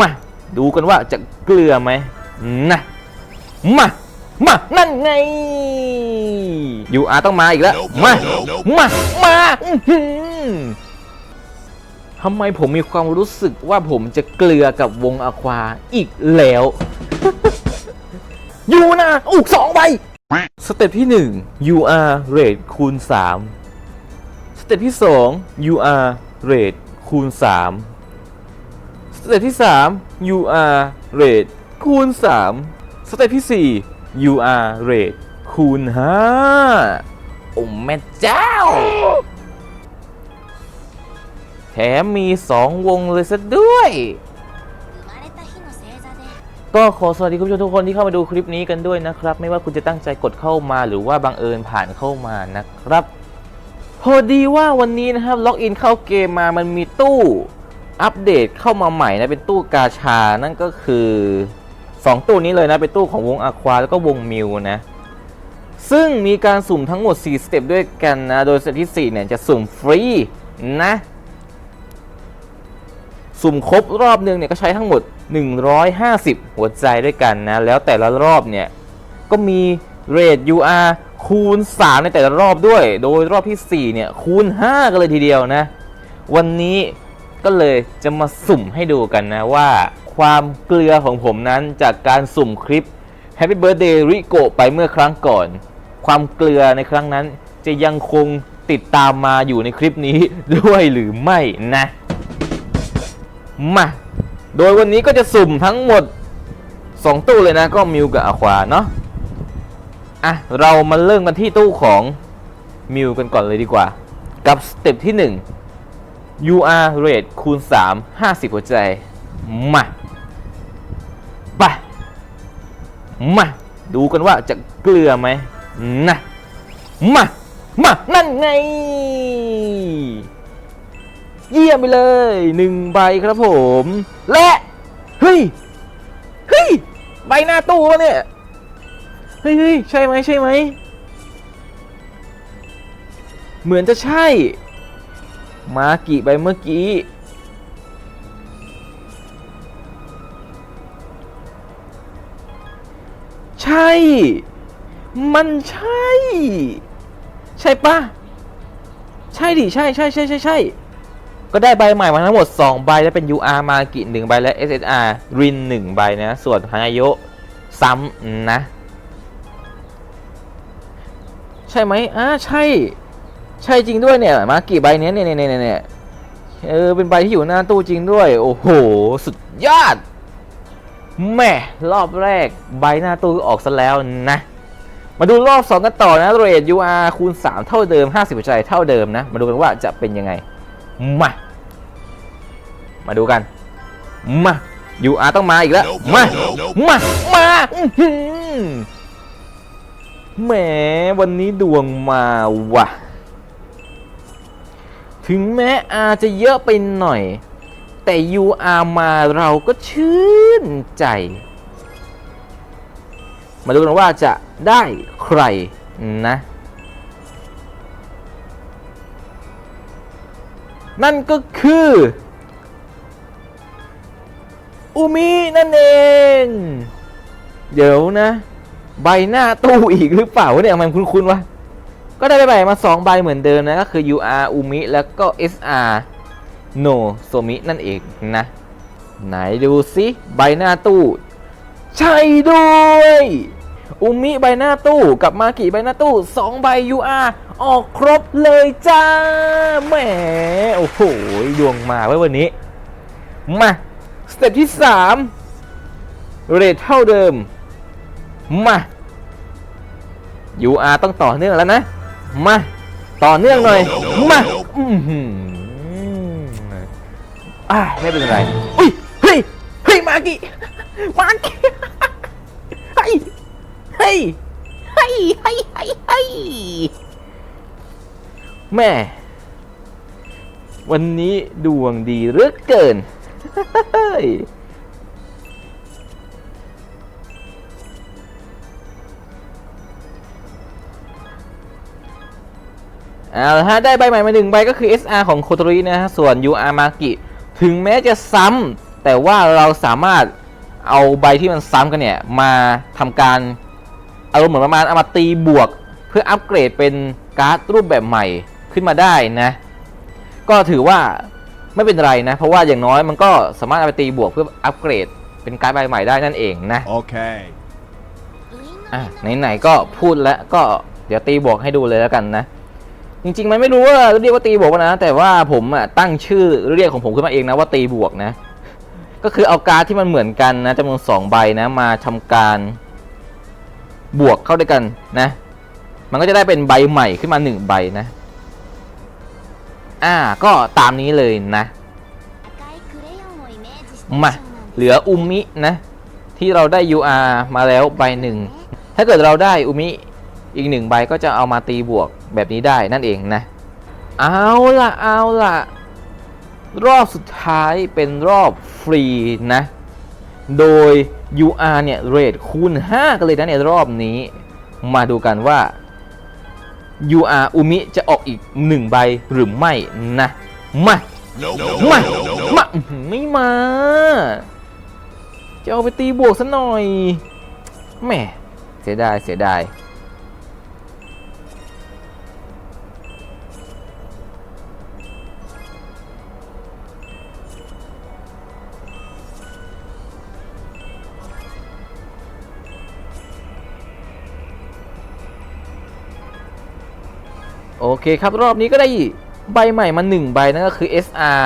มาดูกันว่าจะเกลือไหมนะมามานั่นไงยูอาต้องมาอีกแล้วมามามาอื้อหือทำไมผมมีความรู้สึกว่าผมจะเกลือกับวงอควาอีกแล้วยูนะอุกสองใบสเต็ปที่1 UR rate คูณ 3 สเต็ปที่ 2 UR rate คูณ3ส เต็ปที่ 3 UR rate คูณ 3 สเต็ปที่ 4 UR rate คูณ 5 โอ้แม่เจ้า แถมมี 2 วงเลยซะด้วย ก็ขอสวัสดีคุณผู้ชมทุกคนที่เข้ามาดูคลิปนี้กันด้วยนะครับ ไม่ว่าคุณจะตั้งใจกดเข้ามาหรือว่าบังเอิญผ่านเข้ามานะครับพอดีว่าวันนี้นะครับล็อกอินเข้าเกมมามันมีตู้ อัปเดตเข้ามาใหม่นะเป็นตู้กาชา นั่นก็คือ 2 ตู้นี้เลยนะเป็นตู้ของวงอะควาแล้วก็วงมิวนะซึ่งมีการสุ่มทั้งหมด 4 สเต็ปด้วยกันนะ โดยสเต็ปที่ 4 เนี่ยจะสุ่มฟรีนะ สุ่มครบรอบหนึงเนี่ยก็ใช้ทั้งหมด 150 หัวใจด้วยกันนะ แล้วแต่ละรอบเนี่ย ก็มีเรท UR คูณ 3 ในแต่ละรอบด้วย โดยรอบที่ 4 เนี่ย คูณ 5 กันเลยทีเดียวนะ วันนี้ ก็เลยจะมาสุ่มให้ดูกันนะว่า ความเกลือของผมนั้นจากการสุ่มคลิป Happy Birthday Rico ไปเมื่อครั้งก่อน ความเกลือในครั้งนั้นจะยังคงติดตามมาอยู่ในคลิปนี้ด้วยหรือไม่นะ มา โดยวันนี้ก็จะสุ่มทั้งหมด 2 ตู้เลยนะ ก็มิวกับอควาเนาะอะ เรามาเริ่มกันที่ตู้ของมิวกันก่อนเลยดีกว่า กับสเต็ปที่ 1 UR rate คูณ 3 50 หัวใจ มาไปมา ดูกันว่าจะเกลือไหมนะมา มา นั่นไง เยี่ยมไปเลยหนึ่งใบครับผม และ เฮ้ย เฮ้ย ใบหน้าตู้วะเนี่ย เฮ้ยใช่ไหมใช่ไหม เหมือนจะใช่ มากี่ใบเมื่อกี้ใช่ มันใช่ ใช่ปะใช่ดิ ใช่ใช่ใช่ใช่ใช่ ก็ได้ใบใหม่มาทั้งหมด 2 ใบ และเป็น UR มากิ1ใบ และ SSR ริน1ใบนะ ส่วนฮางาโยซ้ำนะ ใช่ไหมอ่าใช่ ใช่จริงด้วยเนี่ยมากี่ใบเนี้ยเนี่ยเนี่ยเนี่ยเนี่ยเออเป็นใบที่อยู่หน้าตู้จริงด้วย โอ้โห สุดยอดแหม่รอบแรกใบหน้าตู้ออกซะแล้วนะ มาดูรอบ 2 กันต่อนะเรท UR คูณ 3 เท่าเดิม 50หัวใจเท่าเดิมนะ มาดูกันว่าจะเป็นยังไง มา มาดูกัน มา UR ต้องมาอีกแล้ว มา มา มาอื้อหือแหมวันนี้ดวงมาว่ะ ถึงแม้ R จะเยอะไปหน่อย แต่ UR มาเราก็ชื่นใจ มาดูกันว่าจะได้ใครนะ นั่นก็คืออุมินั่นเอง เดี๋ยวนะ ใบหน้าตู้อีกหรือเปล่าเนี่ยมันคุ้นๆวะ ก็ได้ใบมา 2 ใบเหมือนเดิมนะ ก็คือ UR อุมิแล้วก็ SR No โซมินั่นเองนะ ไหนดูสิใบหน้าตู้ ใช่ด้วย อุมิใบหน้าตู้กับมากิใบหน้าตู้ 2 ใบ UR ออกครบเลยจ้าแหมโอ้โหดวงมาไว้วันนี้ มาสเต็ปที่ 3 เรทเท่าเดิม มา UR ต้องต่อเนื่องแล้วนะ มา ต่อเนื่องหน่อย มาอือหืออ่าไม่เป็นไร อุ้ย เฮ้ย เฮ้ย มากิมากิเฮ้ย เฮ้ย เฮ้ย เฮ้ย เฮ้ยเฮ้ยแม่ วันนี้ดวงดีเหลือเกิน เฮ้ย เอาถ้าได้ใบใหม่มาหนึ่งใบก็คือ SR ของโคตรินะฮะ ส่วน UR มากิถึงแม้จะซ้ำ แต่ว่าเราสามารถเอาใบที่มันซ้ำกันเนี่ย มาทำการอารมณ์เหมือนประมาณเอามาตีบวก เพื่ออัปเกรดเป็นการ์ดรูปแบบใหม่ขึ้นมาได้นะ ก็ถือว่าไม่เป็นไรนะ เพราะว่าอย่างน้อยมันก็สามารถเอาไปตีบวกเพื่ออัปเกรดเป็นการ์ดใบใหม่ได้นั่นเองนะโอเคอะไหนๆก็พูดแล้วก็เดี๋ยวตีบวกให้ดูเลยแล้วกันนะ จริงๆ มันไม่รู้ว่าเรียกว่าตีบวกนะ แต่ว่าผมอะตั้งชื่อเรียกของผมขึ้นมาเองนะว่าตีบวกนะ ก็คือเอาการ์ดที่มันเหมือนกันนะจำนวนสองใบนะ มาทำการบวกเข้าด้วยกันนะ มันก็จะได้เป็นใบใหม่ขึ้นมาหนึ่งใบนะ อ่า ก็ตามนี้เลยนะ มาเหลืออุมินะ ที่เราได้ UR มาแล้วใบหนึ่งถ้าเกิดเราได้อุมิ อีกหนึ่งใบก็จะเอามาตีบวกแบบนี้ได้นั่นเองนะ เอาละเอาละรอบสุดท้ายเป็นรอบฟรีนะ โดย UR เนี่ยเรทคูณ 5 กันเลยนะในรอบนี้ มาดูกันว่า UR อุมิจะออกอีก 1 ใบหรือไม่นะ มา No, no, มา มา ไม่มา จะเอาไปตีบวกซะหน่อยแหมเสียดาย เสียดาย เคครับ รอบนี้ก็ได้ใบใหม่มาหนึ่งใบ นั่นก็คือ SR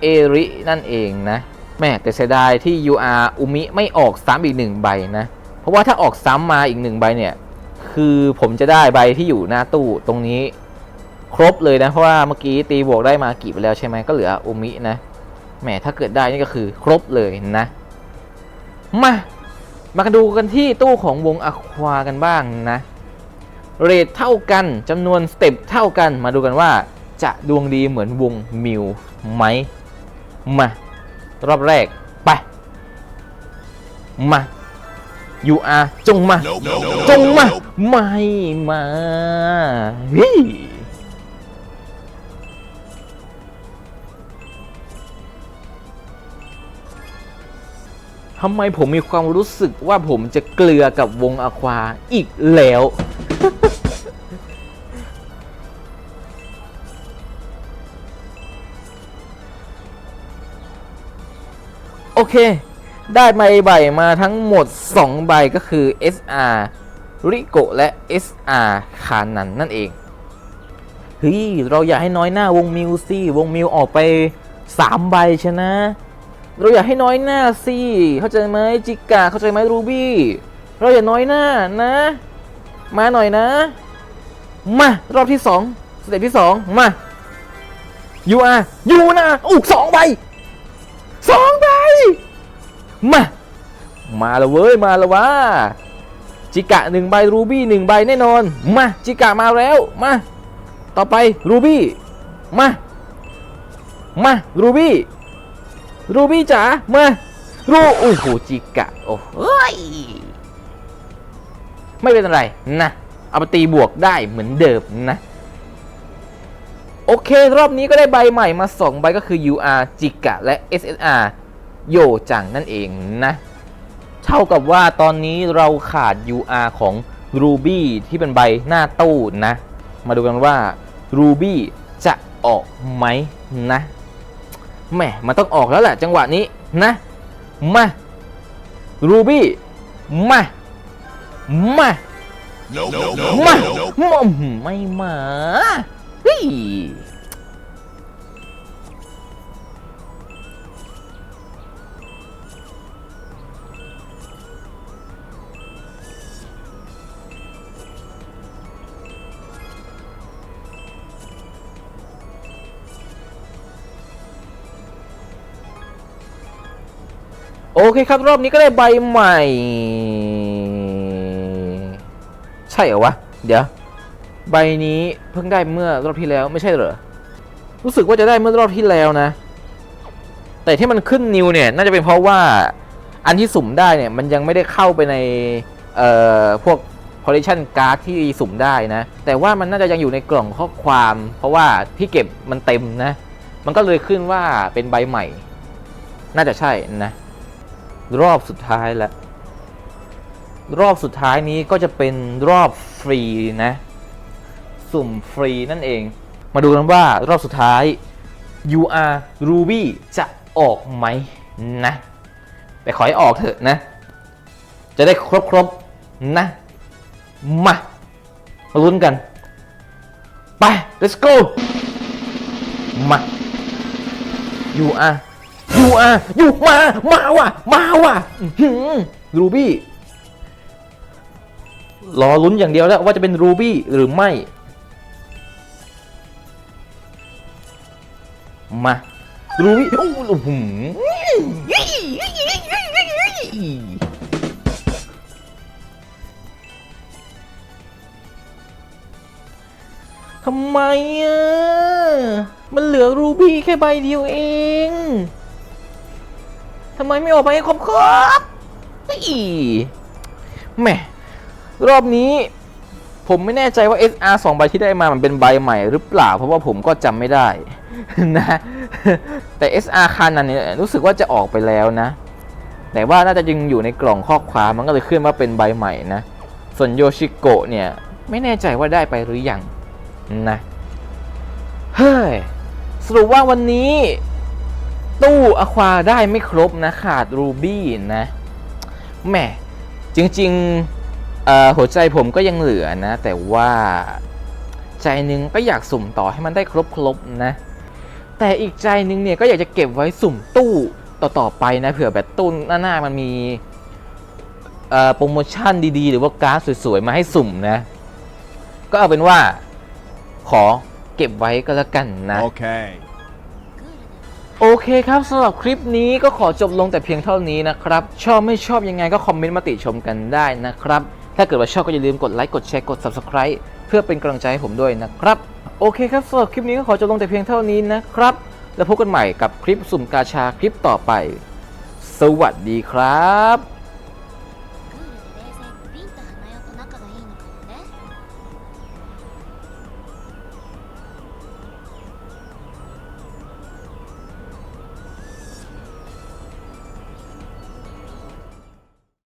เอรินั่นเองนะ แม่แต่เสียดายที่ UR อุมิไม่ออกซ้ำอีกหนึ่งใบนะ เพราะว่าถ้าออกซ้ำมาอีกหนึ่งใบเนี่ย คือผมจะได้ใบที่อยู่หน้าตู้ตรงนี้ครบเลยนะ เพราะว่าเมื่อกี้ตีบวกได้มากี่ไปแล้วใช่ไหมก็เหลืออุมินะแหมถ้าเกิดได้นี่ก็คือครบเลยนะ มา มาดูกันที่ตู้ของวงอควากันบ้างนะ เรทเท่ากันจำนวนสเต็ปเท่ากัน มาดูกันว่าจะดวงดีเหมือนวงมิวไหมมารอบแรก ไป มา UR จงมา no, no, no, จงมา no. ไม่มาฮ้ยทำไมผมมีความรู้สึกว่าผมจะเกลือกับวงอควาอีกแล้ว โอเค ได้ใบใบมาทั้งหมด 2 ใบก็คือ SR ริโกและ SR คานันนั่นเอง เฮ้ย เราอยากให้น้อยหน้าวงมิวซี่วงมิวออกไป 3 ใบชนะ เราอยากให้น้อยหน้าสิเข้าใจไหมจิกาเข้าใจไหมรูบี้ เราอย่าน้อยหน้านะ มาหน่อยนะ มารอบที่2สเต็ปที่2มา UR ยูนะอู้สองใบสองใบมา มาล้วเว้ย มาล้วว่าจิกะหนึ่งใบรูบี้หนึ่งใบแน่นอน มาจิกะมาแล้ว มา ต่อไปรูบี้มา มารูบี้รูบี้จ๋ามารูโอ้โหจิกะโอ้ย ไม่เป็นไรนะเอาไปตีบวกได้เหมือนเดิมนะ โอเค รอบนี้ก็ได้ใบใหม่มา 2 ใบก็คือ UR จิกะและ SSR โยจังนั่นเองนะเท่ากับว่าตอนนี้เราขาด UR ของ Ruby ที่เป็นใบหน้าตู้นะ มาดูกันว่า Ruby จะออกไหมนะแหมมันต้องออกแล้วแหละจังหวะนี้นะ มา Ruby มา มา No, no, no, มา no, no. มา ไม่มาเฮ้ยโอเคครับ รอบนี้ก็ได้ใบใหม่ใช่เหรอวะ เดี๋ยว ใบนี้เพิ่งได้เมื่อรอบที่แล้วไม่ใช่เหรอ รู้สึกว่าจะได้เมื่อรอบที่แล้วนะ แต่ที่มันขึ้นนิวเนี่ย น่าจะเป็นเพราะว่าอันที่สุ่มได้เนี่ย มันยังไม่ได้เข้าไปใน เอ่อ พวก collection card ที่สุ่มได้นะ แต่ว่ามันน่าจะยังอยู่ในกล่องข้อความ เพราะว่าที่เก็บมันเต็มนะ มันก็เลยขึ้นว่าเป็นใบใหม่ น่าจะใช่นะ รอบสุดท้ายแล้ว รอบสุดท้ายนี้ก็จะเป็นรอบฟรีนะ สุ่มฟรีนั่นเอง มาดูกันว่ารอบสุดท้าย UR Ruby จะออกไหมนะ แต่ขอให้ออกเถอะนะ จะได้ครบครบๆนะ มา มาลุ้นกัน ไป let's go มา UR UR อยู่มา มาว่ะ มาว่ะรูบี้ รอลุ้นอย่างเดียวแล้วว่าจะเป็นรูบี้หรือไม่ มารูบี้โอ้โหทำไมอะ มันเหลือรูบี้แค่ใบเดียวเอง ทำไมไม่ออกไปให้ครบครบอีแหม่ รอบนี้ผมไม่แน่ใจว่า SR 2ใบที่ได้มามันเป็นใบใหม่หรือเปล่า เพราะว่าผมก็จำไม่ได้นะแต่ SR คันนั้นเนี่ยรู้สึกว่าจะออกไปแล้วนะ แต่ว่าน่าจะยังอยู่ในกล่องข้อความมันก็เลยขึ้นว่าเป็นใบใหม่นะ ส่วนโยชิโกะเนี่ย ไม่แน่ใจว่าได้ไปหรือยังนะเฮ้ยสรุปว่าวันนี้ ตู้อควาได้ไม่ครบนะ ขาดรูบี้นะแหมจริง ๆ หัวใจผมก็ยังเหลือนะ แต่ว่าใจหนึงก็อยากสุ่มต่อให้มันได้ครบๆนะ แต่อีกใจหนึงเนี่ยก็อยากจะเก็บไว้สุ่มตู้ต่อๆไปนะเผื่อแบบตู้หน้าๆมันมีเอ่อโปรโมชั่นดีๆ หรือว่าการ์ดสวยๆ มาให้สุ่มนะ ก็เอาเป็นว่าขอเก็บไว้ก็แล้วกันนะ Okay. โอเคครับสำหรับคลิปนี้ก็ขอจบลงแต่เพียงเท่านี้นะครับ ชอบไม่ชอบยังไงก็คอมเมนต์มาติชมกันได้นะครับ ถ้าเกิดว่าชอบก็อย่าลืมกดไลค์กดแชร์กด Subscribe เพื่อเป็นกำลังใจให้ผมด้วยนะครับ โอเคครับสำหรับคลิปนี้ก็ขอจบลงแต่เพียงเท่านี้นะครับ แล้วพบกันใหม่กับคลิปสุ่มกาชาคลิปต่อไป สวัสดีครับ